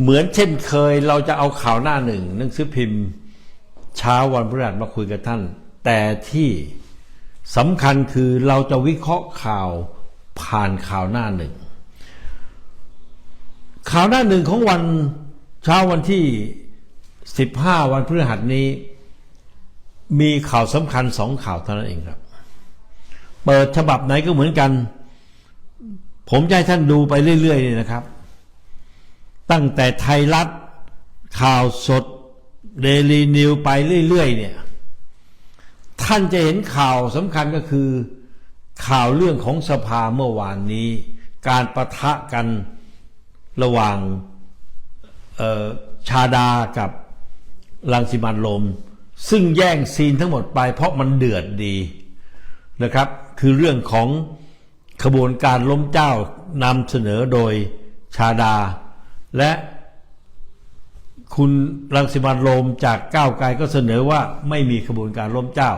เหมือนเช่นเคยเราจะเอาข่าวหน้าหนึ่งหนังสือพิมพ์เช้าวันพฤหัสมาคุยกับท่าน แต่ที่สำคัญคือเราจะวิเคราะห์ข่าวผ่านข่าวหน้าหนึ่งข่าวหน้าหนึ่งของวันเช้าวันที่ 15 วันพฤหัสนี้ มีข่าวสำคัญสองข่าวเท่านั้นเองครับ เปิดฉบับไหนก็เหมือนกัน ผมจะให้ท่านดูไปเรื่อยๆนี่นะครับ ตั้งแต่ไทยรัฐข่าวสดเดลีนิวไปเรื่อยๆเนี่ยท่านจะเห็นข่าวสำคัญก็คือ ข่าวเรื่องของสภาเมื่อวานนี้ การประทะกันระหว่างชาดากับลังสิมันลม ซึ่งแย่งซีนทั้งหมดไปเพราะมันเดือดดีนะครับ คือเรื่องของขบวนการล้มเจ้านำเสนอโดยชาดา และคุณรังสิมันโรมจากก้าวไกลก็เสนอว่าไม่มีขบวนการล้มเจ้า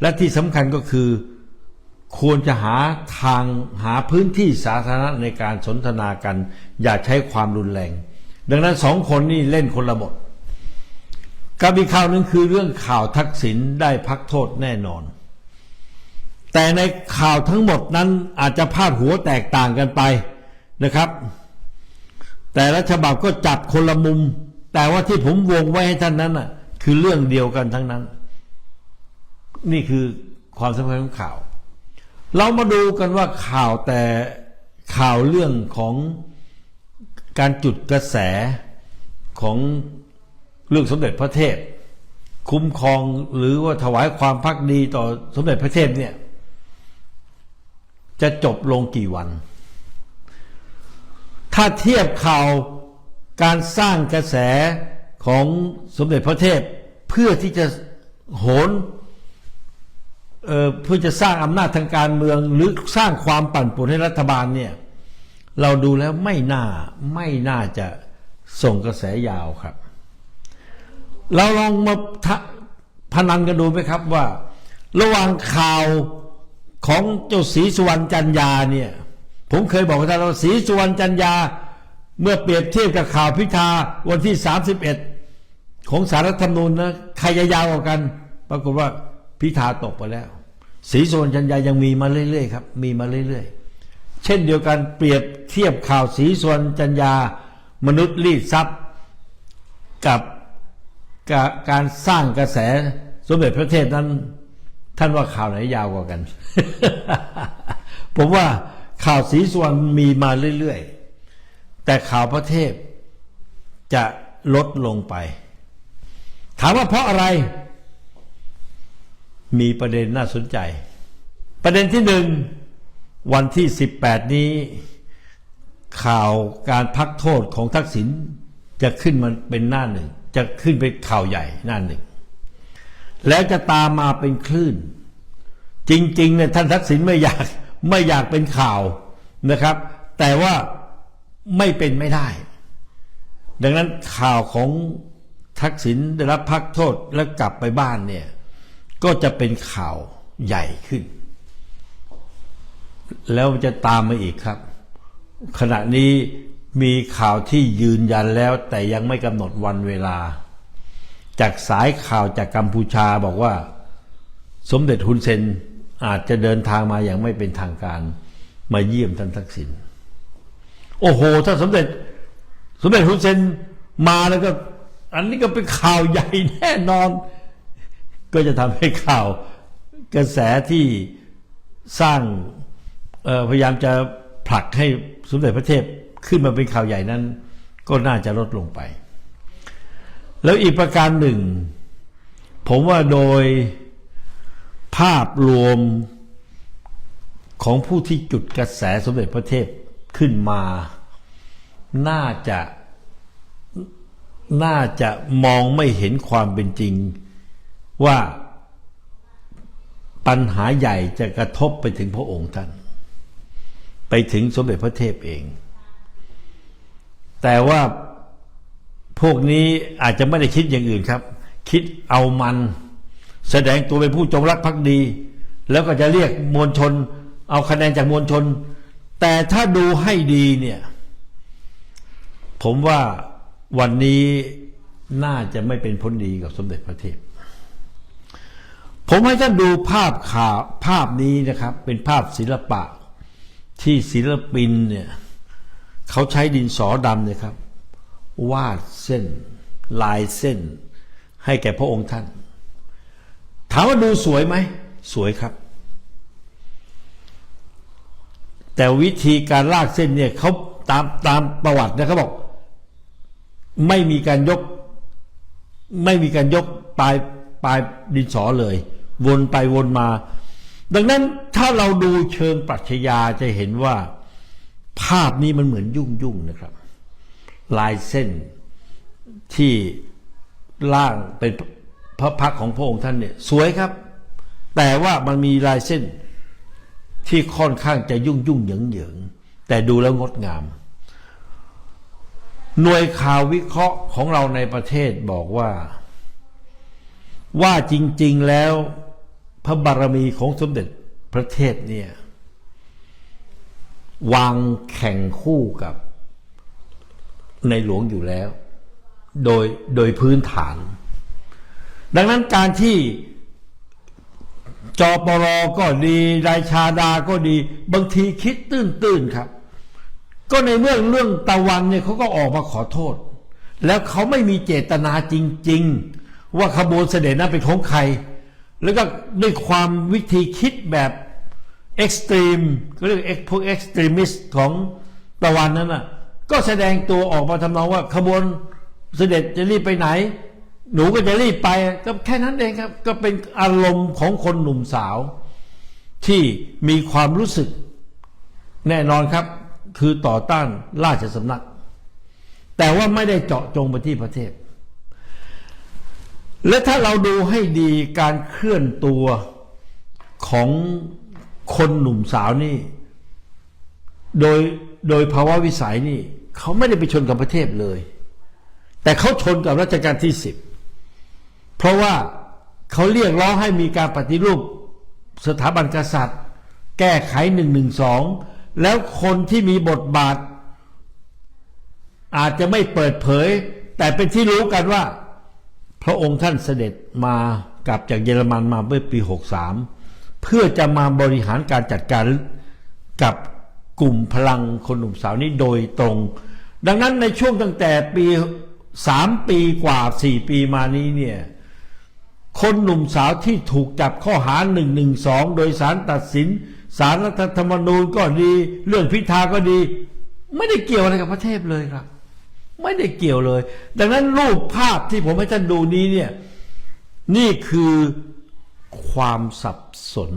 และที่สำคัญก็คือควรจะหาทางหาพื้นที่สาธารณะในการสนทนากัน อย่าใช้ความรุนแรง ดังนั้นสองคนนี่เล่นคนละบทกับอีกข่าวนึงคือเรื่องข่าวทักษิณได้พักโทษแน่นอน แต่ในข่าวทั้งหมดนั้นอาจจะพาดหัวแตกต่างกันไปนะครับ แต่ละฉบับก็จับคนละมุม แต่ว่าที่ผมวงไว้ให้ท่านนั้นน่ะ คือเรื่องเดียวกันทั้งนั้น นี่คือความสำคัญของข่าว เรามาดูกันว่าข่าวแต่ข่าวเรื่องของการจุดกระแสของเรื่องสมเด็จพระเทพ คุ้มครองหรือว่าถวายความพักดีต่อสมเด็จพระเทพเนี่ย จะจบลงกี่วัน ถ้าเทียบข่าวการสร้างกระแสของสมเด็จพระเทพเพื่อที่จะโหนเเพื่อจะสร้างอำนาจทางการเมือง หรือสร้างความปั่นป่วนให้รัฐบาลเนี่ยเราดูแล้วไม่น่าไม่น่าจะส่งกระแสยาวครับ เราลองมาพนันกันดูไหมครับว่า ระหว่างข่าวของเจ้าศรีสุวรรณจันยาเนี่ย ผมเคยบอกกับท่านว่าศรีสุวรรณจันยา เมื่อเปรียบเทียบกับข่าวพิธาวันที่ 31 ของสารรัฐธรรมนูญนะใครจะยาวกว่ากัน ปรากฏว่าพิธาตกไปแล้วศรีสุวรรณจันยายังมีมาเรื่อยๆครับมีมาเรื่อยๆ เช่นเดียวกันเปรียบเทียบข่าวศรีสุวรรณจันยามนุษย์รีดทรัพย์กับกับการสร้างกระแสสมเด็จพระเทพนั้น ท่านว่าข่าวไหนยาวกว่ากัน ผมว่า ข่าวสีส่วนมีมาเรื่อยๆ แต่ข่าวพระเทพจะลดลงไป ถามว่าเพราะอะไร มีประเด็นน่าสนใจ ประเด็นที่หนึ่งวันที่ 18 นี้ ข่าวการพักโทษของทักษิณจะขึ้นมาเป็นหน้าหนึ่ง จะขึ้นเป็นข่าวใหญ่หน้าหนึ่ง แล้วจะตามมาเป็นคลื่น จริงๆเนี่ยท่านทักษิณไม่อยาก ไม่อยากเป็นข่าวนะครับ แต่ว่าไม่เป็นไม่ได้ ดังนั้นข่าวของทักษิณได้รับพักโทษแล้วกลับไปบ้านเนี่ย ก็จะเป็นข่าวใหญ่ขึ้น แล้วมันจะตามมาอีกครับ ขณะนี้มีข่าวที่ยืนยันแล้ว แต่ยังไม่กำหนดวันเวลา จากสายข่าวจากกัมพูชาบอกว่า สมเด็จฮุนเซน อาจจะเดินทางมาอย่างไม่เป็นทางการ มาเยี่ยมท่านทักษิณโอ้โหถ้าสมเด็จสมเด็จฮุนเซนมาแล้วก็ อันนี้ก็เป็นข่าวใหญ่แน่นอน ก็จะทำให้ข่าวกระแสที่สร้างพยายามจะผลักให้สมเด็จพระเทพขึ้นมาเป็นข่าวใหญ่นั้น ก็น่าจะลดลงไป แล้วอีกประการหนึ่ง ผมว่าโดย ภาพรวมของผู้ที่จุดกระแสสมเด็จพระเทพขึ้นมา น่าจะน่าจะมองไม่เห็นความเป็นจริง ว่าปัญหาใหญ่จะกระทบไปถึงพระองค์ท่าน ไปถึงสมเด็จพระเทพเอง แต่ว่าพวกนี้อาจจะไม่ได้คิดอย่างอื่นครับ คิดเอามัน แสดงตัวเป็นผู้จงรักภักดี แล้วก็จะเรียกมวลชน เอาคะแนนจากมวลชน แต่ถ้าดูให้ดีเนี่ย ผมว่าวันนี้น่าจะไม่เป็นผลดีกับสมเด็จพระเทพ ผมให้ท่านดูภาพข่าวภาพนี้นะครับ เป็นภาพศิลปะที่ศิลปินเนี่ยเขาใช้ดินสอดำเนี่ยครับ วาดเส้น ลายเส้น ให้แก่พระองค์ท่าน ถามว่าดูสวยไหม สวยครับ แต่วิธีการลากเส้นเนี่ยเขาตามตามประวัตินะเขาบอก ไม่มีการยก ไม่มีการยกปลายปลายดินสอเลย วนไปวนมา ดังนั้นถ้าเราดูเชิงปรัชญาจะเห็นว่า ภาพนี้มันเหมือนยุ่งยุ่งนะครับ ลายเส้นที่ล่างเป็น พระพักของพระองค์ท่านเนี่ยสวยครับ แต่ว่ามันมีลายเส้นที่ค่อนข้างจะยุ่งยุ่งเหยิงเหยิงแต่ดูแล้วงดงาม หน่วยข่าววิเคราะห์ของเราในประเทศบอกว่า ว่าจริง ๆแล้วพระบารมีของสมเด็จพระเทพเนี่ยวางแข่งคู่กับในหลวงอยู่แล้ว โดยโดยพื้นฐาน ดังนั้นการที่จอปรก็ดีรายชาดาก็ดี บางทีคิดตื้นๆครับ ก็ในเมื่อเรื่องตะวันเนี่ยเขาก็ออกมาขอโทษ แล้วเขาไม่มีเจตนาจริง ๆ ว่าขบวนเสด็จนั้นเป็นของใคร แล้วก็ด้วยความวิธีคิดแบบเอ็กซ์ตรีมก็เรียกพวกเอ็กซ์ตรีมิสของตะวันนั้นน่ะก็แสดงตัวออกมาทำนองว่าขบวนเสด็จจะรีบไปไหน หนูก็จะรีบไปก็แค่นั้นเองครับ ก็เป็นอารมณ์ของคนหนุ่มสาว ที่มีความรู้สึกแน่นอนครับ คือต่อต้านราชสำนัก แต่ว่าไม่ได้เจาะจงไปที่ประเทศ และถ้าเราดูให้ดีการเคลื่อนตัวของคนหนุ่มสาวนี่ โดยโดยภาวะวิสัยนี่ เขาไม่ได้ไปชนกับประเทศเลย แต่เขาชนกับรัชกาลที่สิบ เพราะว่าเขาเรียกร้องให้มีการปฏิรูปสถาบันกษัตริย์ แก้ไขหนึ่งหนึ่งสองแล้วคนที่มีบทบาท อาจจะไม่เปิดเผย แต่เป็นที่รู้กันว่า พระองค์ท่านเสด็จมากลับจากเยอรมันมาเมื่อปี 63 เพื่อจะมาบริหารการจัดการกับกลุ่มพลังคนหนุ่มสาวนี้โดยตรง ดังนั้นในช่วงตั้งแต่ปีสามปีกว่าสี่ปีมานี้เนี่ย คนหนุ่มสาวที่ถูกจับข้อหา1นึโดยสารตัดสินสารรัฐธรรมนูญก็ดี เรื่องพิธาก็ดี ไม่ได้เกี่ยวอะไรกับประเทศเลยครับ ไม่ได้เกี่ยวเลย ดังนั้นรูปภาพที่ผมให้ท่านดูนี้เนี่ยนี่คือความสับสน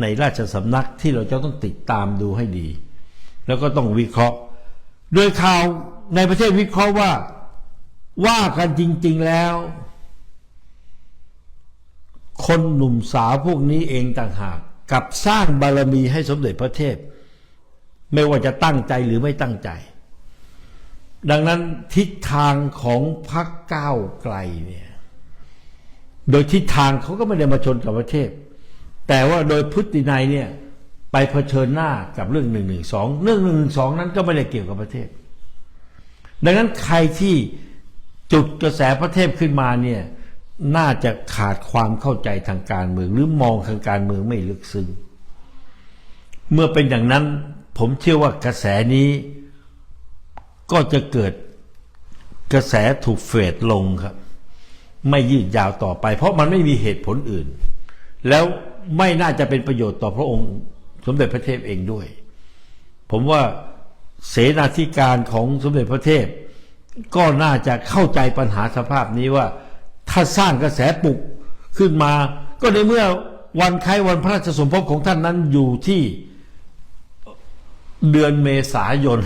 ในราชสำนักที่เราจะต้องติดตามดูให้ดี แล้วก็ต้องวิเคราะห์ โดยข่าวในประเทศวิเคราะห์ว่าว่ากันจริง ๆแล้ว คนหนุ่มสาวพวกนี้เองต่างหากกับสร้างบารมีให้สมเด็จพระเทพ ไม่ว่าจะตั้งใจหรือไม่ตั้งใจ ดังนั้นทิศทางของพรรคก้าวไกลเนี่ยโดยทิศทางเขาก็ไม่ได้มาชนกับประเทศ แต่ว่าโดยพฤตินัยเนี่ยไปเผชิญหน้ากับเรื่องหนึ่งหนึ่งสองเรื่องหนึ่งหนึ่งสองนั้นก็ไม่ได้เกี่ยวกับประเทศ ดังนั้นใครที่จุดกระแสประเทศขึ้นมาเนี่ย น่าจะขาดความเข้าใจทางการเมือง หรือมองทางการเมืองไม่ลึกซึ้งเมื่อเป็นอย่างนั้น ผมเชื่อว่ากระแสนี้ก็จะเกิดกระแสถูกเฟดลงครับ ไม่ยืดยาวต่อไป เพราะมันไม่มีเหตุผลอื่น แล้วไม่น่าจะเป็นประโยชน์ต่อพระองค์ สมเด็จพระเทพเองด้วย ผมว่าเสนาธิการของสมเด็จพระเทพ ก็น่าจะเข้าใจปัญหาสภาพนี้ว่า ถ้าสร้างกระแสปลุกขึ้นมา ก็ในเมื่อวันคล้ายวันพระราชสมภพของท่านนั้นอยู่ที่เดือนเมษายน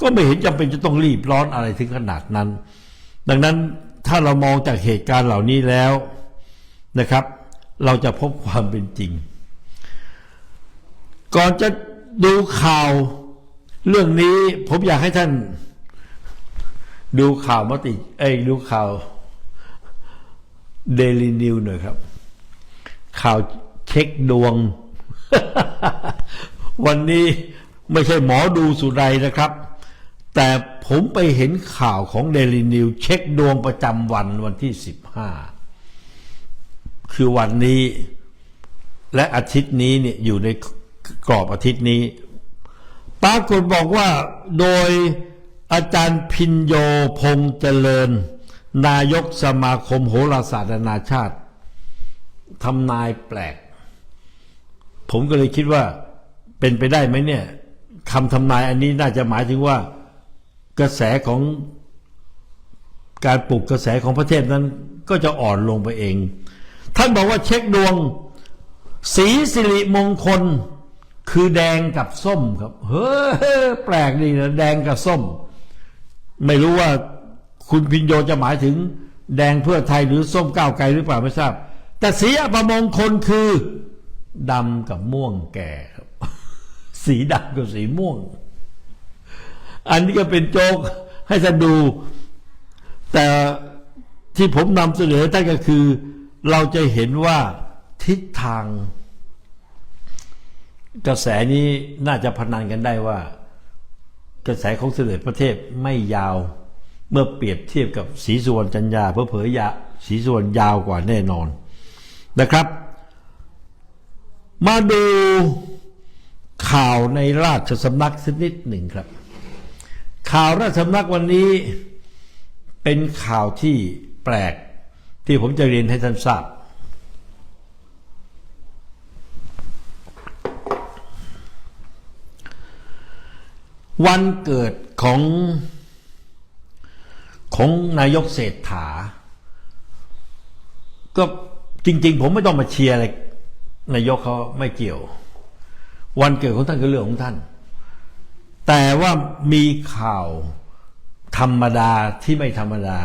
ก็ไม่เห็นจำเป็นจะต้องรีบร้อนอะไรถึงขนาดนั้น ดังนั้นถ้าเรามองจากเหตุการณ์เหล่านี้แล้วนะครับ เราจะพบความเป็นจริง ก่อนจะดูข่าวเรื่องนี้ผมอยากให้ท่านดูข่าวมติ เอ้ยดูข่าว เดลินิวหน่อยครับ ข่าวเช็คดวง วันนี้ไม่ใช่หมอดูสุไรนะครับ แต่ผมไปเห็นข่าวของเดลินิวเช็คดวงประจำวันวันที่สิบห้าคือวันนี้และอาทิตย์นี้เนี่ยอยู่ในกรอบอาทิตย์นี้ปรากฏบอกว่าโดยอาจารย์พินโยพงษ์เจริญ นายกสมาคมโหราศาสตร์นานาชาติทำนายแปลก ผมก็เลยคิดว่าเป็นไปได้ไหมเนี่ยคำทำนายอันนี้น่าจะหมายถึงว่า กระแสของการปลุกกระแสของประเทศนั้น ก็จะอ่อนลงไปเอง ท่านบอกว่าเช็คดวง สีสิริมงคล คือแดงกับส้มครับ เฮ้ยแปลกดีนะแดงกับส้ม ไม่รู้ว่า คุณพินโยจะหมายถึงแดงเพื่อไทยหรือส้มก้าวไกลหรือเปล่าไม่ทราบ แต่สีอัปมงคลคือดำกับม่วงแก่ครับ สีดำกับสีม่วง อันนี้ก็เป็นโจ๊กให้ท่านดู แต่ที่ผมนำเสนอท่านก็คือ เราจะเห็นว่าทิศทาง กระแสนี้น่าจะพนันกันได้ว่า กระแสของเสด็จประเทศไม่ยาว เมื่อเปรียบเทียบกับสีสุวรรณจันยาเพอเผยยาสีสุวรรณยาวกว่าแน่นอนนะครับ มาดูข่าวในราชสำนักสักนิดหนึ่งครับ ข่าวราชสำนักวันนี้เป็นข่าวที่แปลกที่ผมจะเรียนให้ท่านทราบวันเกิดของ ของนายกเศรษฐา ก็จริง ๆ ผมไม่ต้องมาเชียร์อะไรนายกเขาไม่เกี่ยว วันเกิดของท่านคือเรื่องของท่าน แต่ว่ามีข่าวธรรมดาที่ไม่ธรรมดา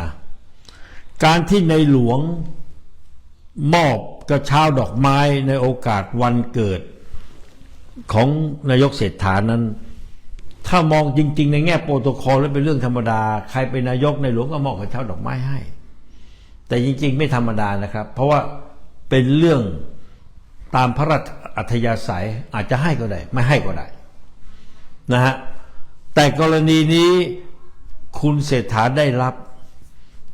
การที่ในหลวงมอบกระเช้าดอกไม้ในโอกาสวันเกิดของนายกเศรษฐานั้น ถ้ามองจริง ๆ ในแง่โปรโตคอลแล้วเป็นเรื่องธรรมดา ใครเป็นนายกในหลวงก็มอบกระเช้าดอกไม้ให้ แต่จริง ๆ ไม่ธรรมดานะครับ เพราะว่าเป็นเรื่องตามพระราชอัธยาศัยอาจจะให้ก็ได้ ไม่ให้ก็ได้นะฮะแต่กรณีนี้คุณเศรษฐาได้รับ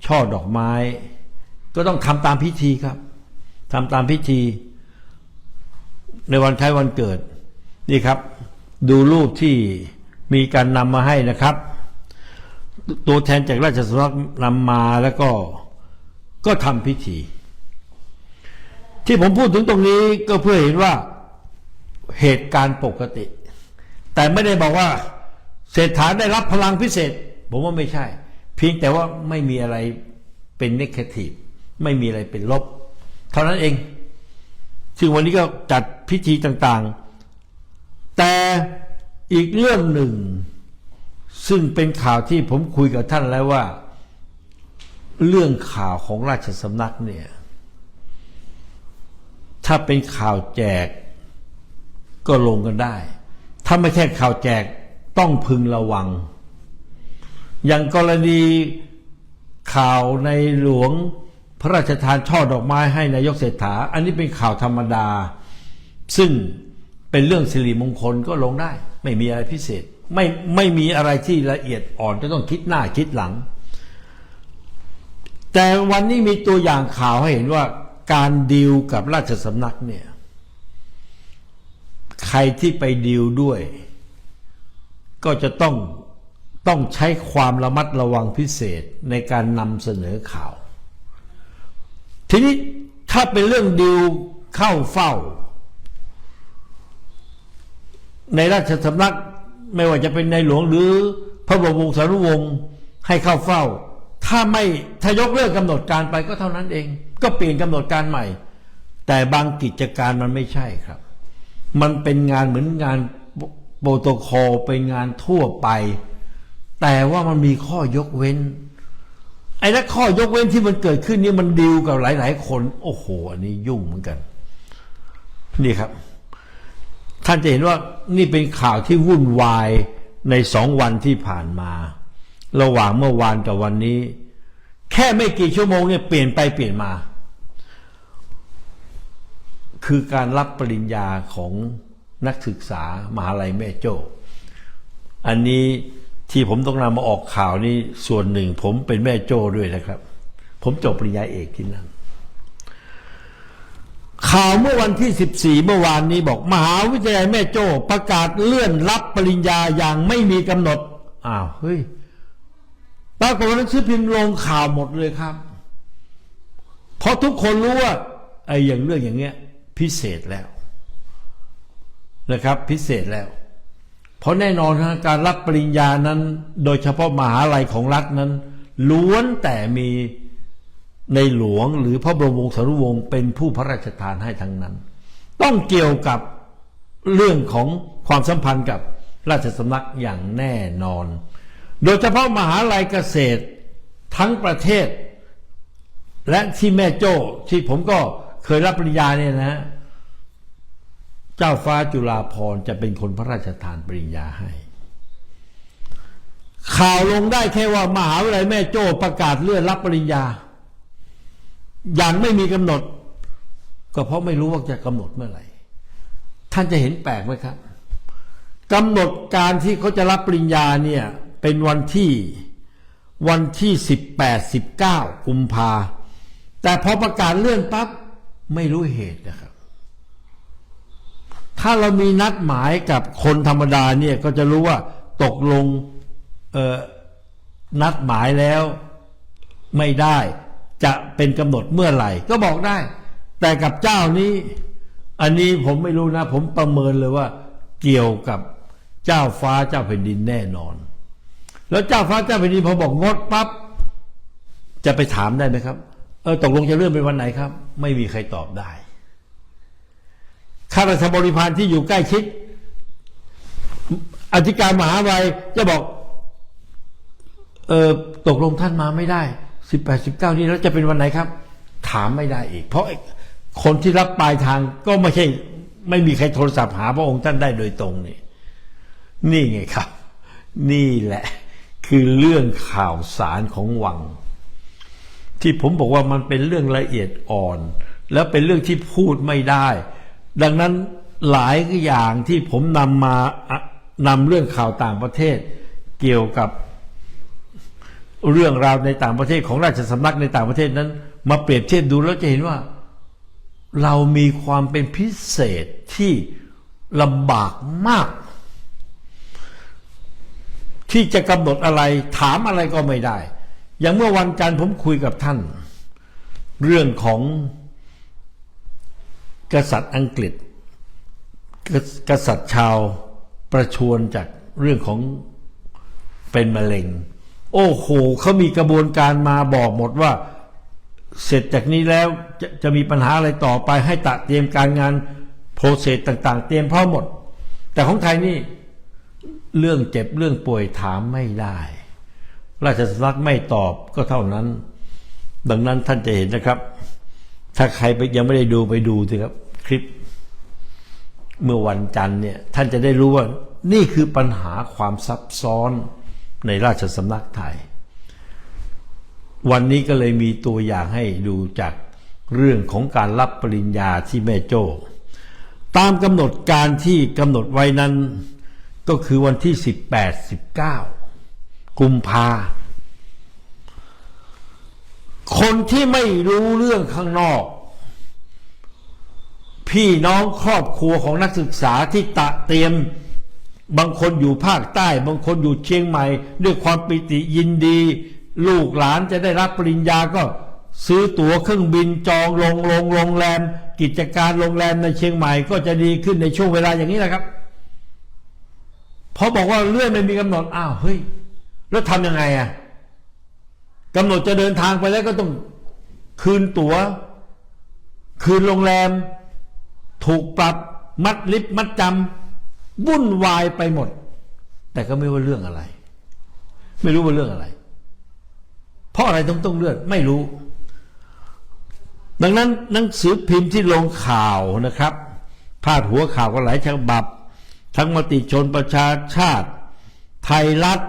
ช่อดอกไม้ ก็ต้องทำตามพิธีครับทำตามพิธี ในวันคล้ายวันเกิด นี่ครับ ดูรูปที่ มีการนำมาให้นะครับ ตัวแทนจากราชสำนักนำมาแล้วก็ก็ทำพิธี ที่ผมพูดถึงตรงนี้ก็เพื่อเห็นว่าเหตุการณ์ปกติ แต่ไม่ได้บอกว่าเศรษฐาได้รับพลังพิเศษ ผมว่าไม่ใช่ เพียงแต่ว่าไม่มีอะไรเป็นเนกาทีฟไม่มีอะไรเป็นลบ เท่านั้นเอง ซึ่งวันนี้ก็จัดพิธีต่างๆ แต่ อีกเรื่องหนึ่ง ซึ่งเป็นข่าวที่ผมคุยกับท่านแล้วว่า เรื่องข่าวของราชสำนักเนี่ย ถ้าเป็นข่าวแจกก็ลงกันได้ ถ้าไม่ใช่ข่าวแจกต้องพึงระวัง อย่างกรณีข่าวในหลวงพระราชทานช่อดอกไม้ให้นายกเศรษฐา อันนี้เป็นข่าวธรรมดา ซึ่งเป็นเรื่องสิริมงคลก็ลงได้ ไม่มีอะไรพิเศษ ไม่ไม่มีอะไรที่ละเอียดอ่อนจะต้องคิดหน้าคิดหลัง แต่วันนี้มีตัวอย่างข่าวให้เห็นว่าการดีลกับราชสำนักเนี่ย ใครที่ไปดีลด้วย ก็จะต้องต้องใช้ความระมัดระวังพิเศษในการนำเสนอข่าว ทีนี้ถ้าเป็นเรื่องดีลเข้าเฝ้า ในราชสำนักไม่ว่าจะเป็นในหลวงหรือพระบรมวงศานุวงศ์ให้เข้าเฝ้า ถ้าไม่ถ้ายกเลิกกำหนดการไปก็เท่านั้นเอง ก็เปลี่ยนกำหนดการใหม่ แต่บางกิจการมันไม่ใช่ครับ มันเป็นงานเหมือนงานโปรโตคอลเป็นงานทั่วไป แต่ว่ามันมีข้อยกเว้น ไอ้และข้อยกเว้นที่มันเกิดขึ้นนี่มันดีลกับหลาย ๆ คน โอ้โห อันนี้ยุ่งเหมือนกัน นี่ครับ ท่านจะเห็นว่านี่เป็นข่าวที่วุ่นวายในสองวันที่ผ่านมา ระหว่างเมื่อวานกับวันนี้ แค่ไม่กี่ชั่วโมงเนี่ยเปลี่ยนไปเปลี่ยนมา คือการรับปริญญาของนักศึกษามหาลัยแม่โจ้อันนี้ที่ผมต้องนำมาออกข่าวนี้ส่วนหนึ่ง ผมเป็นแม่โจ้ด้วยนะครับ ผมจบปริญญาเอกที่นั่น ข่าวเมื่อวันที่ 14 เมื่อวานนี้บอกมหาวิทยาลัยแม่โจ้ประกาศเลื่อนรับปริญญาอย่างไม่มีกำหนด อ้าวเฮ้ยปรากฏว่าหนังสือพิมพ์ลงข่าวหมดเลยครับ เพราะทุกคนรู้ว่าไอ้อย่างเรื่องอย่างเงี้ย พิเศษแล้วนะครับ พิเศษแล้ว เพราะแน่นอนนะการรับปริญญานั้น โดยเฉพาะมหาลัยของรัฐนั้นล้วนแต่มี ในหลวงหรือพระบรมวงศานุวงศ์เป็นผู้พระราชทานให้ทั้งนั้น ต้องเกี่ยวกับเรื่องของความสัมพันธ์กับราชสำนักอย่างแน่นอน โดยเฉพาะมหาลัยเกษตรทั้งประเทศ และที่แม่โจ้ที่ผมก็เคยรับปริญญาเนี่ยนะ เจ้าฟ้าจุฬาภรณ์จะเป็นคนพระราชทานปริญญาให้ ข่าวลงได้แค่ว่ามหาวิทยาลัยแม่โจ้ประกาศเลื่อนรับปริญญา อย่างไม่มีกำหนด ก็เพราะไม่รู้ว่าจะกำหนดเมื่อไหร่ ท่านจะเห็นแปลกไหมครับกำหนดการที่เขาจะรับปริญญาเนี่ยเป็นวันที่วันที่สิบแปดสิบเก้ากุมภาแต่พอประกาศเลื่อนปั๊บไม่รู้เหตุนะครับ ถ้าเรามีนัดหมายกับคนธรรมดาเนี่ยก็จะรู้ว่าตกลงนัดหมายแล้วไม่ได้ จะเป็นกำหนดเมื่อไหร่ ก็บอกได้ แต่กับเจ้านี้ อันนี้ผมไม่รู้นะ ผมประเมินเลยว่า เกี่ยวกับเจ้าฟ้าเจ้าแผ่นดินแน่นอน แล้วเจ้าฟ้าเจ้าแผ่นดินพอบอกงดปั๊บจะไปถามได้ไหมครับ เออตกลงจะเลื่อนเป็นวันไหนครับ ไม่มีใครตอบได้ข้าราชบริพารที่อยู่ใกล้ชิด อธิการมหาวิทยาลัยจะบอก เออตกลงท่านมาไม่ได้ สิบแปดสิบเก้านี้แล้วจะเป็นวันไหนครับ ถามไม่ได้อีก เพราะคนที่รับปลายทางก็ไม่ใช่ ไม่มีใครโทรศัพท์หาพระองค์ท่านได้โดยตรงนี่นี่ไงครับ นี่แหละ คือเรื่องข่าวสารของวัง ที่ผมบอกว่ามันเป็นเรื่องละเอียดอ่อน แล้วเป็นเรื่องที่พูดไม่ได้ ดังนั้นหลายอย่างที่ผมนำมานำเรื่องข่าวต่างประเทศ เกี่ยวกับ เรื่องราวในต่างประเทศของราชสำนักในต่างประเทศนั้น มาเปรียบเทียบดูแล้วจะเห็นว่า เรามีความเป็นพิเศษที่ลำบากมาก ที่จะกำหนดอะไรถามอะไรก็ไม่ได้ อย่างเมื่อวันจันทร์ผมคุยกับท่าน เรื่องของกษัตริย์อังกฤษ กษัตริย์ชาวประชวรจากเรื่องของเป็นมะเร็ง โอ้โหเขามีกระบวนการมาบอกหมดว่า เสร็จจากนี้แล้วจะจะมีปัญหาอะไรต่อไปให้ตะเตรียมการงานโปรเซสต่าง ๆ เตรียมพร้อมหมด แต่ของไทยนี่เรื่องเจ็บเรื่องป่วยถามไม่ได้ ราชสำนักไม่ตอบก็เท่านั้น ดังนั้นท่านจะเห็นนะครับ ถ้าใครไปยังไม่ได้ดูไปดูสิครับคลิป เมื่อวันจันทร์เนี่ยท่านจะได้รู้ว่านี่คือปัญหาความซับซ้อน ในราชสำนักไทย วันนี้ก็เลยมีตัวอย่างให้ดูจากเรื่องของการรับปริญญาที่แม่โจ้ ตามกำหนดการที่กำหนดไว้นั้น ก็คือวันที่ 18 19 กุมภาคนที่ไม่รู้เรื่องข้างนอก พี่น้องครอบครัวของนักศึกษาที่ตะเตรียม บางคนอยู่ภาคใต้ บางคนอยู่เชียงใหม่ ด้วยความปิติยินดี ลูกหลานจะได้รับปริญญาก็ซื้อตั๋วเครื่องบินจองลงลงโรงแรม กิจการโรงแรมในเชียงใหม่ก็จะดีขึ้นในช่วงเวลาอย่างนี้แหละครับพอบอกว่าเลื่อนไม่มีกำหนดอ้าวเฮ้ยแล้วทำยังไงอะกำหนดจะเดินทางไปแล้วก็ต้องคืนตัว๋ว คืนโรงแรม ถูกปรับมัดลิฟต์มัดจำ วุ่นวายไปหมด แต่ก็ไม่ว่าเรื่องอะไร ไม่รู้ว่าเรื่องอะไร เพราะอะไรต้องต้องเลือนไม่รู้ ดังนั้นหนังสือพิมพ์ที่ลงข่าวนะครับพาดหัวข่าวก็หลายฉบับ ทั้งมติชนประชาชาติ ไทยรัฐ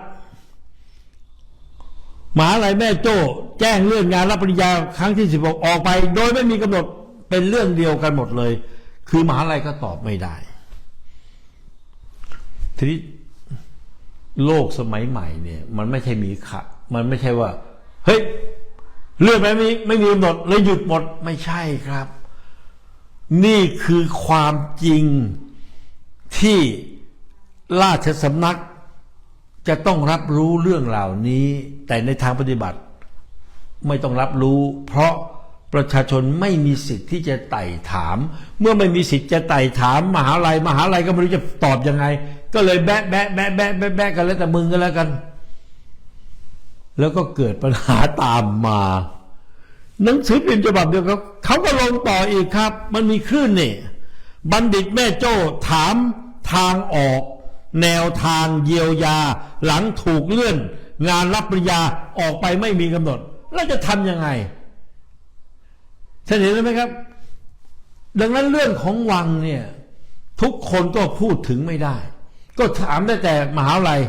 มหาลัยแม่โจ้ แจ้งเลื่อนงานรับปริญญาครั้งที่ 16 ออกไป โดยไม่มีกำหนดเป็นเรื่องเดียวกันหมดเลย คือมหาลัยก็ตอบไม่ได้ ทีนี้โลกสมัยใหม่เนี่ย มันไม่ใช่มีขะมันไม่ใช่ว่า เฮ้ยเลื่อนไปไม่ไม่มีกำหนดเลยหยุดหมดไม่ใช่ครับ นี่คือความจริงที่ราชสำนักจะต้องรับรู้เรื่องเหล่านี้ แต่ในทางปฏิบัติ ไม่ต้องรับรู้ เพราะประชาชนไม่มีสิทธิ์ที่จะไต่ถาม เมื่อไม่มีสิทธิ์จะไต่ถาม มหาลัยมหาลัยก็ไม่รู้จะตอบยังไง ก็เลยแบะแบะแบะแบะแบะแบะกันแล้วแต่มึงกันแล้วกัน แล้วก็เกิดปัญหาตามมาหนังสือพิมพ์ฉบับเดียวกันเขาก็ลงต่ออีกครับ มันมีคลื่นนี่บัณฑิตแม่โจ้ถามทางออก แนวทางเยียวยา หลังถูกเลื่อน งานรับปริญญาออกไปไม่มีกำหนด แล้วจะทำยังไงท่านเห็นไหมครับ ดังนั้นเรื่องของวังเนี่ย ทุกคนก็พูดถึงไม่ได้ ก็ถามได้แต่มหาลัย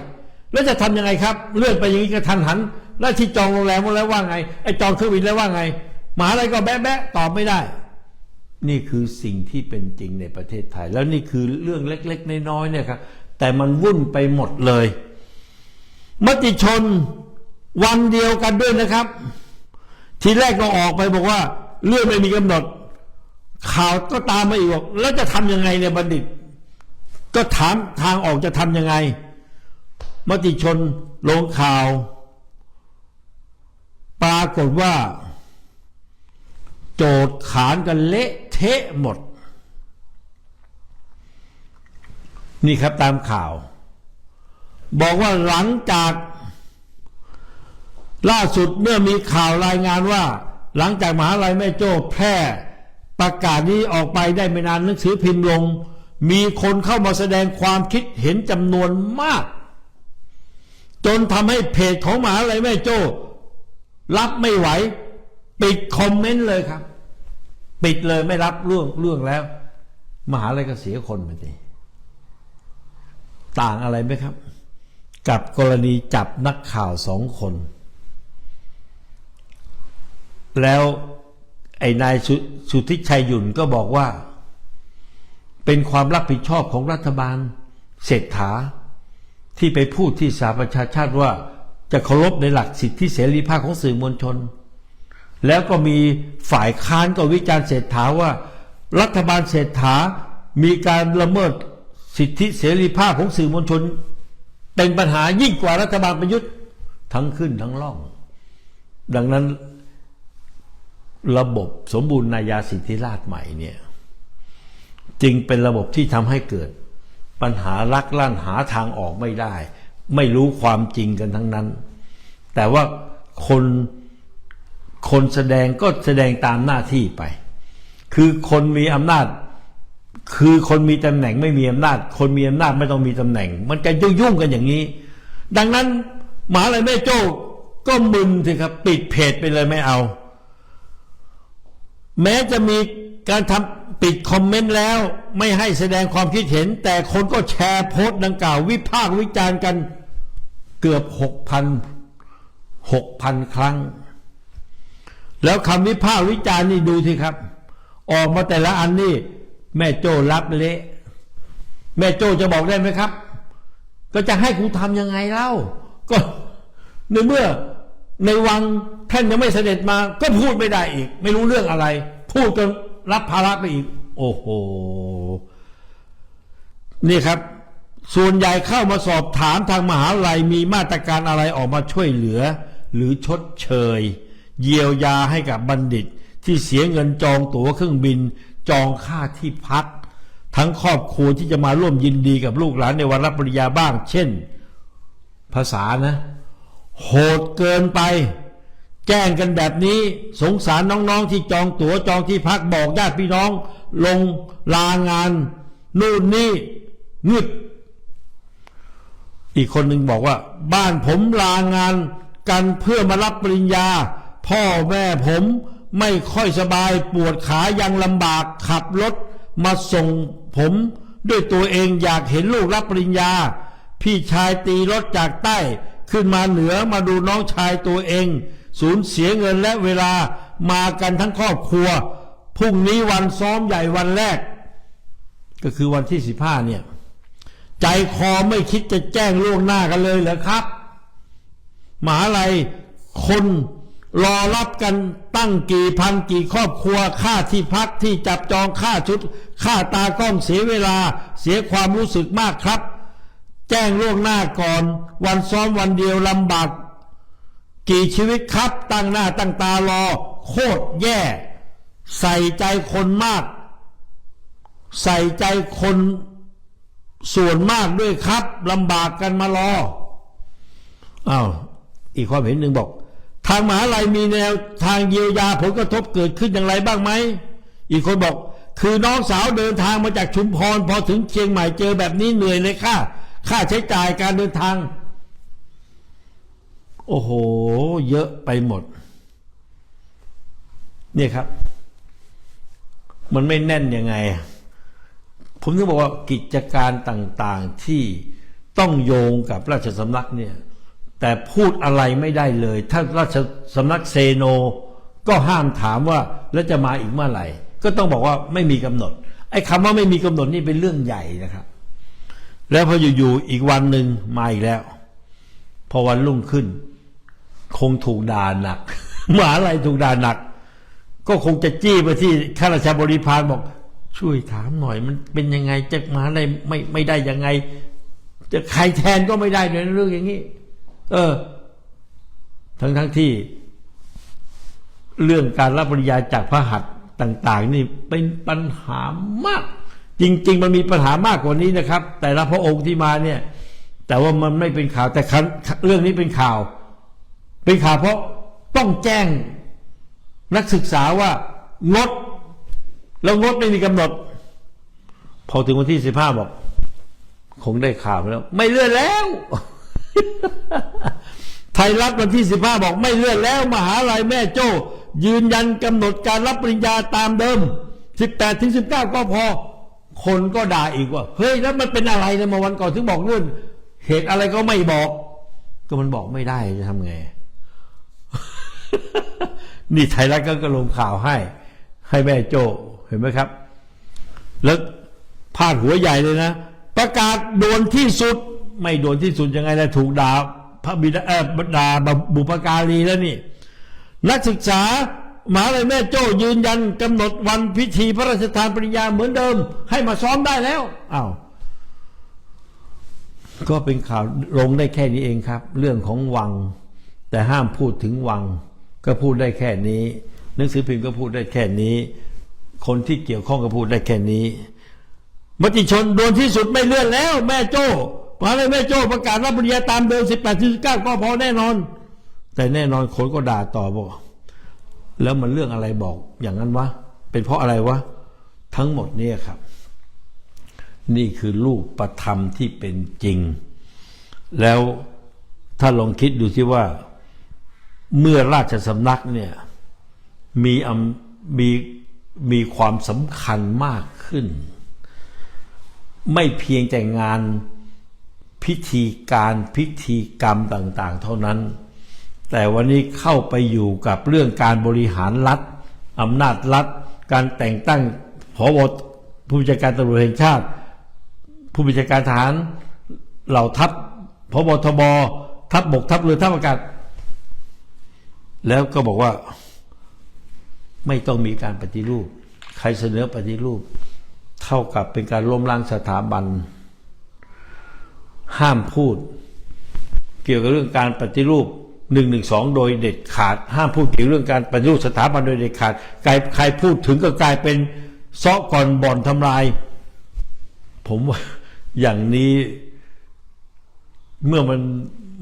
แล้วจะทำยังไงครับ เลื่อนไปอย่างนี้กระทันหัน แล้วที่จองโรงแรมแล้วว่าไง ไอ้จองเครื่องบินแล้วว่าไง มหาลัยก็แบะแบะตอบไม่ได้ นี่คือสิ่งที่เป็นจริงในประเทศไทย แล้วนี่คือเรื่องเล็ก ๆ น้อยๆเนี่ยครับ แต่มันวุ่นไปหมดเลย มติชนวันเดียวกันด้วยนะครับ ทีแรกก็ออกไปบอกว่า เรื่องไม่มีกำหนด ข่าวก็ตามมาอีกบอกแล้วจะทำยังไงเนี่ยบัณฑิต ก็ถามทางออกจะทำยังไง มติชนลงข่าว ปรากฏว่า โจทย์ขานกันเละเทะหมด นี่ครับตามข่าว บอกว่าหลังจาก ล่าสุดเมื่อมีข่าวรายงานว่า หลังจากมหาลัยแม่โจ้แพร่ประกาศนี้ออกไปได้ไม่นานหนังสือพิมพ์ลง มีคนเข้ามาแสดงความคิดเห็นจำนวนมาก จนทำให้เพจของมหาลัยแม่โจ้รับไม่ไหว ปิดคอมเมนต์เลยครับ ปิดเลยไม่รับเรื่องเรื่องแล้ว มหาลัยก็เสียคนไปสิต่างอะไรไหมครับ กับกรณีจับนักข่าวสองคน แล้วไอ้นายสสุทธิชัยหยุ่นก็บอกว่า เป็นความรับผิดชอบของรัฐบาลเศรษฐา ที่ไปพูดที่สาประชาชาติว่าจะเคารพในหลักสิทธิเสรีภาพของสื่อมวลชน แล้วก็มีฝ่ายค้านก็วิจารณ์เศรษฐาว่า รัฐบาลเศรษฐามีการละเมิดสิทธิเสรีภาพของสื่อมวลชน เป็นปัญหายิ่งกว่ารัฐบาลประยุทธ์ทั้งขึ้นทั้งล่อง ดังนั้นระบบสมบูรณาญาสิทธิราชใหม่เนี่ย จึงเป็นระบบที่ทำให้เกิด ปัญหาลักลั่นหาทางออกไม่ได้ ไม่รู้ความจริงกันทั้งนั้น แต่ว่าคนคนแสดงก็แสดงตามหน้าที่ไป คือคนมีอำนาจ คือคนมีตำแหน่งไม่มีอำนาจ คนมีอำนาจไม่ต้องมีตำแหน่ง มันก็ยุ่งๆกันอย่างนี้ ดังนั้นหมหาอะไรแม่โจ้ก็มึนสิครับ ปิดเพจไปเลยไม่เอา แม้จะมีการทำ ปิดคอมเมนต์แล้วไม่ให้แสดงความคิดเห็น แต่คนก็แชร์โพสต์ดังกล่าว วิพากษ์วิจารณ์กันเกือบหกพันหกพันครั้ง แล้วคำวิพากษ์วิจารณ์นี่ดูสิครับ ออกมาแต่ละอันนี่ แม่โจ้รับเละแม่โจ้จะบอกได้ไหมครับ ก็จะให้กูทำยังไงเล่า ก็ในเมื่อในวังท่านยังไม่เสด็จมา ก็พูดไม่ได้อีก ไม่รู้เรื่องอะไร พูดจน รับภาระไปอีก โอ้โห นี่ครับ ส่วนใหญ่เข้ามาสอบถามทางมหาลัยมีมาตรการอะไรออกมาช่วยเหลือ หรือชดเชย เยียวยาให้กับบัณฑิต ที่เสียเงินจองตั๋วเครื่องบิน จองค่าที่พัก ทั้งครอบครัวที่จะมาร่วมยินดีกับลูกหลานในวันรับปริญญาบ้าง เช่น ภาษานะ โหดเกินไป แจ้งกันแบบนี้สงสารน้องๆที่จองตั๋วจองที่พักบอกญาติพี่น้อง ลงลางาน นู่นนี่งึด อีกคนหนึ่งบอกว่า บ้านผมลางานกันเพื่อมารับปริญญา พ่อแม่ผมไม่ค่อยสบายปวดขายังลำบากขับรถมาส่งผม ด้วยตัวเองอยากเห็นลูกรับปริญญา พี่ชายตีรถจากใต้ ขึ้นมาเหนือมาดูน้องชายตัวเอง สูญเสียเงินและเวลามากันทั้งครอบครัวพรุ่งนี้วันซ้อมใหญ่วันแรก ก็คือวันที่สิบห้าเนี่ย ใจคอไม่คิดจะแจ้งล่วงหน้ากันเลยเหรอครับหมหาลัยคนรอรับกันตั้งกี่พันกี่ครอบครัว ค่าที่พักที่จับจองค่าชุด ค่าตากล้องเสียเวลาเสียความรู้สึกมากครับ แจ้งล่วงหน้าก่อน วันซ้อมวันเดียวลำบาก กี่ชีวิตครับ ตั้งหน้าตั้งตารอ โคตรแย่ ใส่ใจคนมาก ใส่ใจคนส่วนมากด้วยครับลำบากกันมารออ้าวอีกความเห็นหนึ่งบอก ทางมหาลัยมีแนวทางเยียวยาผลกระทบเกิดขึ้นอย่างไรบ้างไหม อีกคนบอก คือน้องสาวเดินทางมาจากชุมพร พอถึงเชียงใหม่เจอแบบนี้เหนื่อยเลยค่าค่าใช้จ่ายการเดินทาง โอ้โห เยอะไปหมด เนี่ยครับ มันไม่แน่นยังไง ผมถึงบอกว่ากิจการต่างๆที่ต้องโยงกับราชสำนักเนี่ย แต่พูดอะไรไม่ได้เลย ถ้าราชสำนักเซโน ก็ห้ามถามว่าแล้วจะมาอีกเมื่อไหร่ ก็ต้องบอกว่าไม่มีกำหนด ไอ้คำว่าไม่มีกำหนดนี่เป็นเรื่องใหญ่นะครับ แล้วพออยู่ๆอีกวันหนึ่งมาอีกแล้ว พอวันรุ่งขึ้น คงถูกด่าหนักหมาอะไรถูกด่าหนัก ก็คงจะจี้ไปที่ข้าราชบริพารบอก ช่วยถามหน่อย มันเป็นยังไงจะมาอะไรไม่ไม่ได้ยังไง จะใครแทนก็ไม่ได้ในเรื่องอย่างนี้ เออ ทั้งทั้งที่ เรื่องการรับปริญญาจากพระหัตถ์ต่าง ๆ นี่เป็นปัญหามาก จริง ๆ มันมีปัญหามากกว่านี้นะครับ แต่ละพระองค์ที่มาเนี่ย แต่ว่ามันไม่เป็นข่าวแต่เรื่องนี้เป็นข่าว เป็นข่าวเพราะต้องแจ้งนักศึกษาว่างดแล้วงดไม่มีกำหนด พอถึงวันที่สิบห้าบอก คงได้ข่าวแล้ว ไม่เลื่อนแล้ว ไทยรัฐวันที่สิบห้าบอกไม่เลื่อนแล้ว มหาลัยแม่โจ้ยืนยันกำหนดการรับปริญญาตามเดิมสิบแปดถึงสิบเก้าก็พอ คนก็ด่าอีกว่า เฮ้ย แล้วมันเป็นอะไรนะเมาวันก่อนถึงบอกเลื่อนเหตุอะไรก็ไม่บอก ก็มันบอกไม่ได้จะทำไง นี่ไทยรัฐก็ลงข่าวให้ ให้แม่โจ้เห็นไหมครับ แล้วพาดหัวใหญ่เลยนะ ประกาศโดนที่สุด ไม่โดนที่สุดยังไงนะถูกด่าพระบิดาเออดาบุปการีแล้วนี่นักศึกษามหาลัยแม่โจ้ยืนยันกำหนดวันพิธีพระราชทานปริญญาเหมือนเดิม ให้มาซ้อมได้แล้วอ้าวก็เป็นข่าวลงได้แค่นี้เองครับ เรื่องของวัง แต่ห้ามพูดถึงวัง ก็พูดได้แค่นี้ หนังสือพิมพ์ก็พูดได้แค่นี้ คนที่เกี่ยวข้องก็พูดได้แค่นี้มติชนโดนที่สุดไม่เลื่อนแล้ว แม่โจ้มาเลยแม่โจ้ประกาศรับปริญญาตามเดิม18ถึง19ก็พอแน่นอน แต่แน่นอนคนก็ด่าต่อบอกแล้วมันเรื่องอะไรบอกอย่างนั้นวะเป็นเพราะอะไรวะทั้งหมดเนี่ยครับ นี่คือรูปประธรรมที่เป็นจริง แล้วถ้าลองคิดดูที่ว่า เมื่อราชสำนักเนี่ยมีอำมีมีความสำคัญมากขึ้น ไม่เพียงแต่งานพิธีการพิธีกรรมต่างๆ เท่านั้น แต่วันนี้เข้าไปอยู่กับเรื่องการบริหารรัฐอำนาจรัฐ การแต่งตั้งผบผู้บัญชาการตำรวจแห่งชาติ ผู้บัญชาการทหารเหล่าทัพพบทบทัพบกทัพเรือทัพอากาศ แล้วก็บอกว่า ไม่ต้องมีการปฏิรูป ใครเสนอปฏิรูป เท่ากับเป็นการล้มล้างสถาบัน ห้ามพูด เกี่ยวกับเรื่องการปฏิรูปหนึ่งหนึ่งสองโดยเด็ดขาด ห้ามพูดเกี่ยวกับเรื่องการปฏิรูปสถาบันโดยเด็ดขาดใครใครพูดถึงก็กลายเป็นซ้อก่อนบ่อนทำลาย ผมว่าอย่างนี้ เมื่อมัน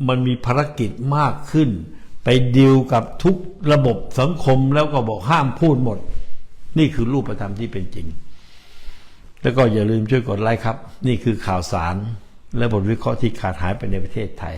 มันมีภารกิจมากขึ้น ไปดิวกับทุกระบบสังคมแล้วก็บอกห้ามพูดหมด นี่คือรูปธรรมที่เป็นจริง แล้วก็อย่าลืมช่วยกดไลค์ครับ นี่คือข่าวสารและบทวิเคราะห์ที่ขาดหายไปในประเทศไทย